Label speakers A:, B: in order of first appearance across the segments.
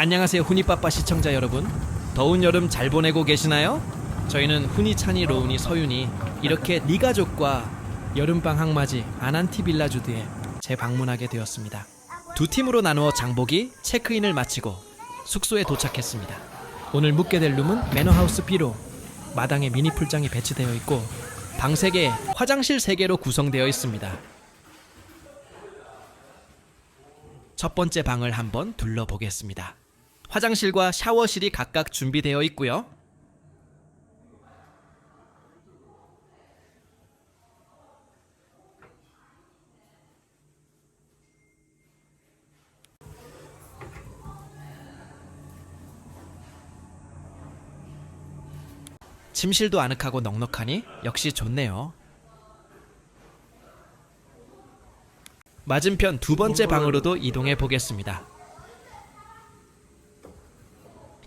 A: 안녕하세요 후니빠빠 시청자 여러분 더운 여름 잘 보내고 계시나요? 저희는 후니 찬이 로운이 서윤이 이렇게 네 가족과 여름방학 맞이 아난티 빌라주드에 재방문하게 되었습니다 두 팀으로 나누어 장보기 체크인을 마치고 숙소에 도착했습니다 오늘 묵게 될 룸은 매너하우스 B로 마당에 미니 풀장이 배치되어 있고 방 3개, 화장실 3개로 구성되어 있습니다 첫 번째 방을 한번 둘러보겠습니다. 화장실과 샤워실이 각각 준비되어 있고요. 침실도 아늑하고 넉넉하니 역시 좋네요. 맞은편 두 번째 방으로도 이동해 보겠습니다.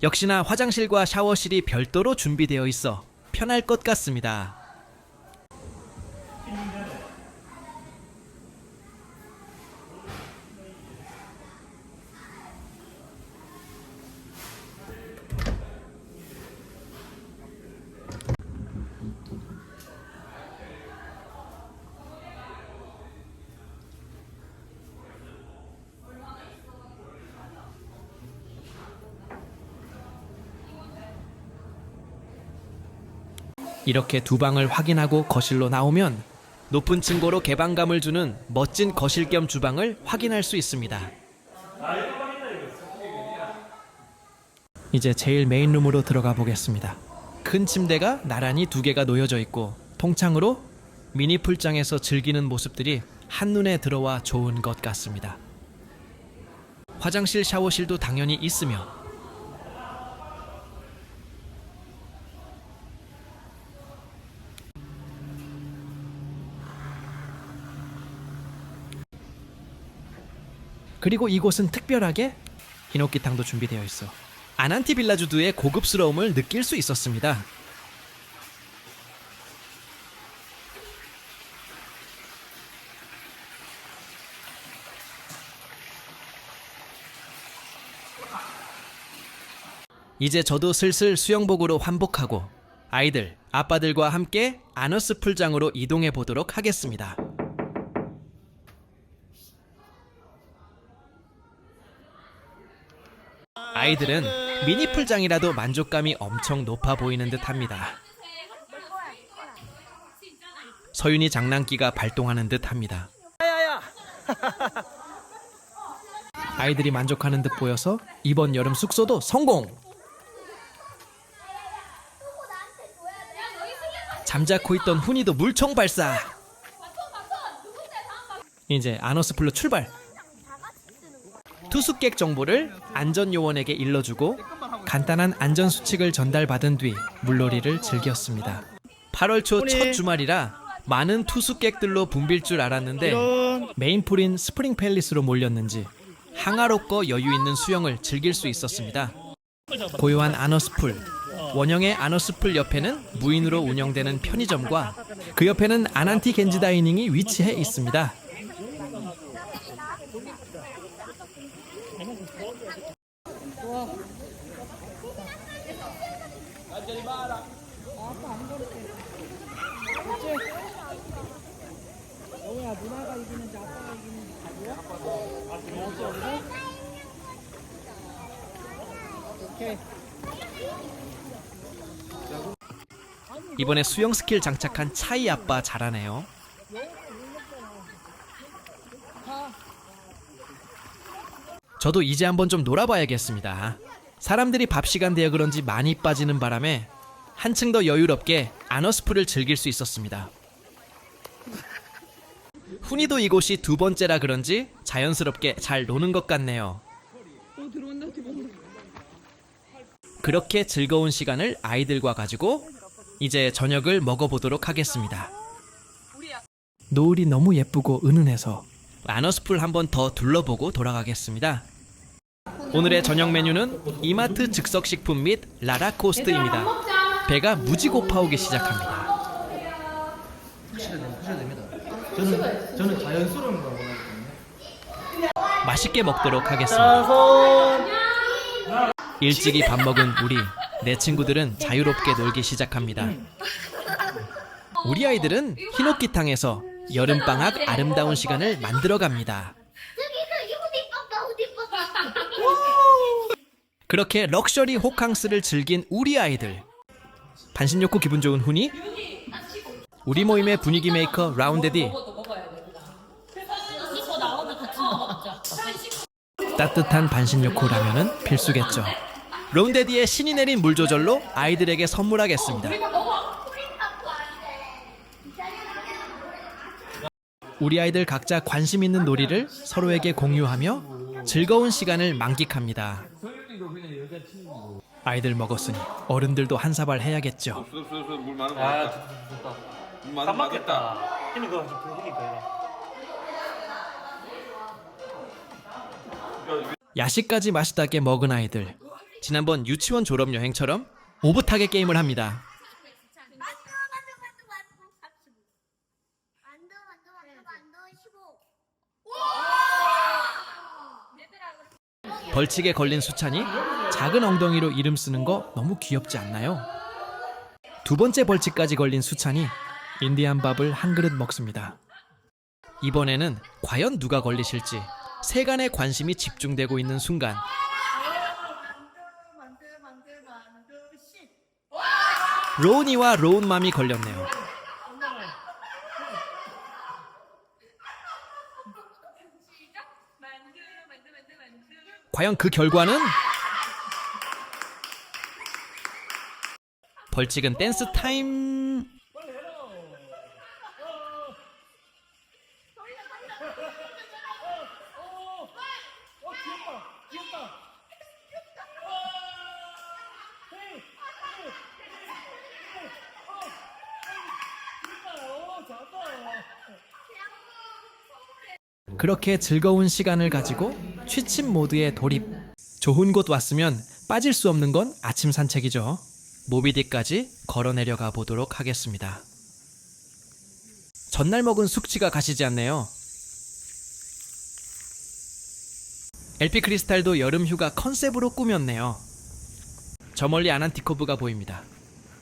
A: 역시나 화장실과 샤워실이 별도로 준비되어 있어 편할 것 같습니다. 이렇게 두 방을 확인하고 거실로 나오면 높은 층고로 개방감을 주는 멋진 거실 겸 주방을 확인할 수 있습니다. 이제 제일 메인룸으로 들어가 보겠습니다. 큰 침대가 나란히 두 개가 놓여져 있고 통창으로 미니 풀장에서 즐기는 모습들이 한눈에 들어와 좋은 것 같습니다. 화장실 샤워실도 당연히 있으며 그리고 이곳은 특별하게 히노키탕도 준비되어 있어 아난티 빌라주드의 고급스러움을 느낄 수 있었습니다. 이제 저도 슬슬 수영복으로 환복하고 아이들, 아빠들과 함께 아너스 풀장으로 이동해 보도록 하겠습니다. 아이들은 미니 풀장이라도 만족감이 엄청 높아 보이는 듯합니다. 서윤이 장난기가 발동하는 듯합니다. 아이들이 만족하는 듯 보여서 이번 여름 숙소도 성공. 잠자코 있던 훈이도 물총 발사. 이제 아너스플로 출발. 투숙객 정보를 안전 요원에게 일러주고 간단한 안전 수칙을 전달받은 뒤 물놀이를 즐겼습니다. 8월 초 첫 주말이라 많은 투숙객들로 붐빌 줄 알았는데 메인풀인 스프링 팰리스로 몰렸는지 항아롭고 여유 있는 수영을 즐길 수 있었습니다. 고요한 아너스풀 원형의 아너스풀 옆에는 무인으로 운영되는 편의점과 그 옆에는 아난티 겐지 다이닝이 위치해 있습니다. 이번에 수영 스킬 장착한 차이 아빠 잘하네요. 저도 이제 한번 좀 놀아봐야겠습니다. 사람들이 밥 시간 되어 그런지 많이 빠지는 바람에 한층 더 여유롭게 아너스프를 즐길 수 있었습니다. 훈이도 이곳이 두 번째라 그런지 자연스럽게 잘 노는 것 같네요. 그렇게 즐거운 시간을 아이들과 가지고 이제 저녁을 먹어보도록 하겠습니다. 노을이 너무 예쁘고 은은해서 아너스풀 한번 더 둘러보고 돌아가겠습니다. 오늘의 저녁 메뉴는 이마트 즉석식품 및 라라코스트입니다. 배가 무지 고파오기 시작합니다.
B: 저는 저는 자연스러운 걸 원하거든요.
A: 맛있게 먹도록 하겠습니다.
B: 손
A: 일찍이 밥 먹은 우리 내 친구들은 자유롭게 놀기 시작합니다. 우리 아이들은 흰옥기탕에서 여름방학 아름다운 시간을 만들어 갑니다. 그렇게 럭셔리 호캉스를 즐긴 우리 아이들. 반신욕구 기분 좋은 훈이 우리 모임의 분위기 메이커 라운데디 따뜻한 반신욕구 라면은 필수겠죠. 라운데디의 신이 내린 물 조절로 아이들에게 선물하겠습니다. 우리 아이들 각자 관심 있는 놀이를 서로에게 공유하며 즐거운 시간을 만끽합니다. 아이들 먹었으니 어른들도 한 사발 해야겠죠.
B: 아,
C: 거 같다.
B: 맞겠다. 힘이 그거 좀 힘이니까.
A: 야식까지 맛있다게 먹은 아이들. 지난번 유치원 졸업 여행처럼 오붓하게 게임을 합니다. 벌칙에 걸린 수찬이 작은 엉덩이로 이름 쓰는 거 너무 귀엽지 않나요? 두 번째 벌칙까지 걸린 수찬이 인디안 밥을 한 그릇 먹습니다. 이번에는 과연 누가 걸리실지 세간의 관심이 집중되고 있는 순간 로운이와 로운맘이 걸렸네요. 과연 그 결과는 벌칙은 댄스 타임. 그렇게 즐거운 시간을 가지고 취침 모드에 돌입. 좋은 곳 왔으면 빠질 수 없는 건 아침 산책이죠. 모비디까지 걸어 내려가 보도록 하겠습니다. 전날 먹은 숙취가 가시지 않네요. LP 크리스탈도 여름 휴가 컨셉으로 꾸몄네요. 저 멀리 아난티코브가 보입니다.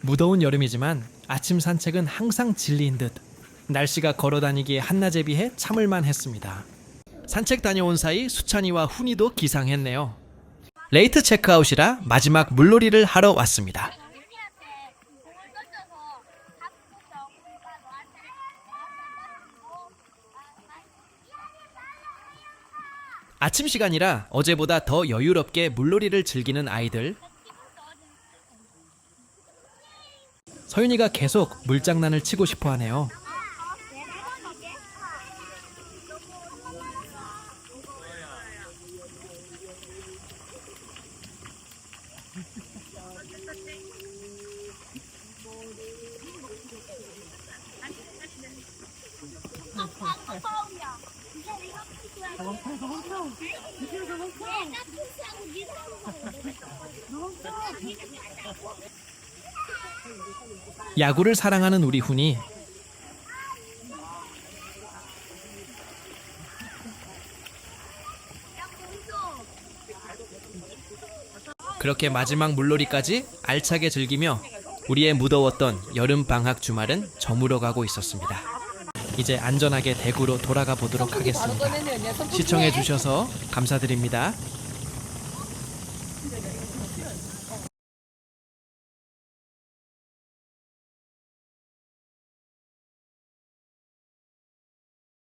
A: 무더운 여름이지만 아침 산책은 항상 진리인 듯 날씨가 걸어 다니기에 한낮에 비해 참을만 했습니다. 산책 다녀온 사이 수찬이와 훈이도 기상했네요. 레이트 체크아웃이라 마지막 물놀이를 하러 왔습니다. 아침 시간이라 어제보다 더 여유롭게 물놀이를 즐기는 아이들. 서윤이가 계속 물장난을 치고 싶어 하네요. 야구를 사랑하는 우리 훈이 그렇게 마지막 물놀이까지 알차게 즐기며 우리의 무더웠던 여름 방학 주말은 저물어 가고 있었습니다. 이제 안전하게 대구로 돌아가 보도록 하겠습니다. 시청해 주셔서 감사드립니다.